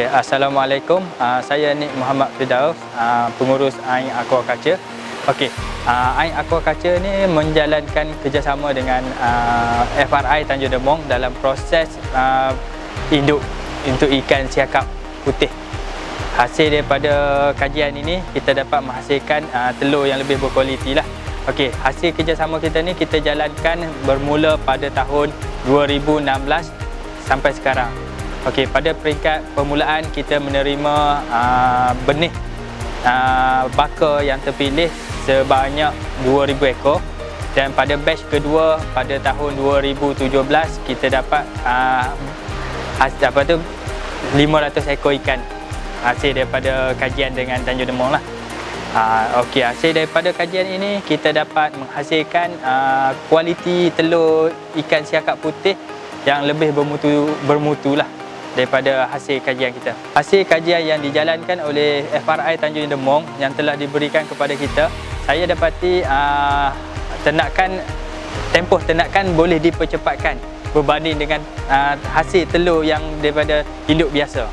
Okey, Assalamualaikum. Uh, saya Nik Muhammad Firdaus, uh, pengurus Ain Aquaculture. Okey, uh, Ain Aquaculture ni menjalankan kerjasama dengan uh, FRI Tanjung Demong dalam proses uh, induk untuk ikan siakap putih. Hasil daripada kajian ini kita dapat menghasilkan uh, telur yang lebih berkualiti lah. Okey, hasil kerjasama kita ni kita jalankan bermula pada tahun 2016 sampai sekarang. Okey, pada peringkat permulaan kita menerima uh, benih uh, baka yang terpilih sebanyak 2000 ekor dan pada batch kedua pada tahun 2017 kita dapat uh, apa tu 500 ekor ikan hasil daripada kajian dengan Tanjung Demong lah. Uh, Okey, hasil daripada kajian ini kita dapat menghasilkan uh, kualiti telur ikan siakap putih yang lebih bermutu bermutu lah daripada hasil kajian kita. Hasil kajian yang dijalankan oleh FRI Tanjung Demong yang telah diberikan kepada kita, saya dapati uh, ternakan tempoh ternakan boleh dipercepatkan berbanding dengan uh, hasil telur yang daripada induk biasa.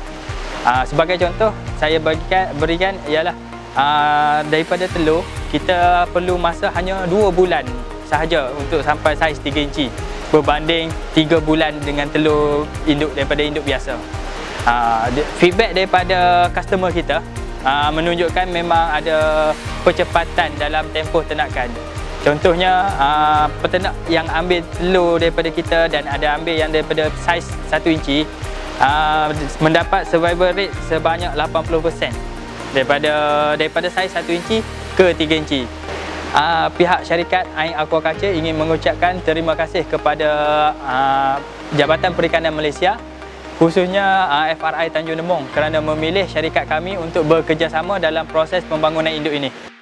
Uh, sebagai contoh, saya bagikan berikan ialah uh, daripada telur kita perlu masa hanya 2 bulan sahaja untuk sampai saiz 3 inci berbanding 3 bulan dengan telur induk daripada induk biasa. Uh, feedback daripada customer kita uh, menunjukkan memang ada percepatan dalam tempoh ternakan. Contohnya uh, peternak yang ambil telur daripada kita dan ada ambil yang daripada saiz 1 inci uh, mendapat survival rate sebanyak 80% daripada daripada saiz 1 inci ke 3 inci uh, pihak syarikat Ain Aquaculture ingin mengucapkan terima kasih kepada uh, Jabatan Perikanan Malaysia khususnya uh, FRI Tanjung Demong kerana memilih syarikat kami untuk bekerjasama dalam proses pembangunan induk ini.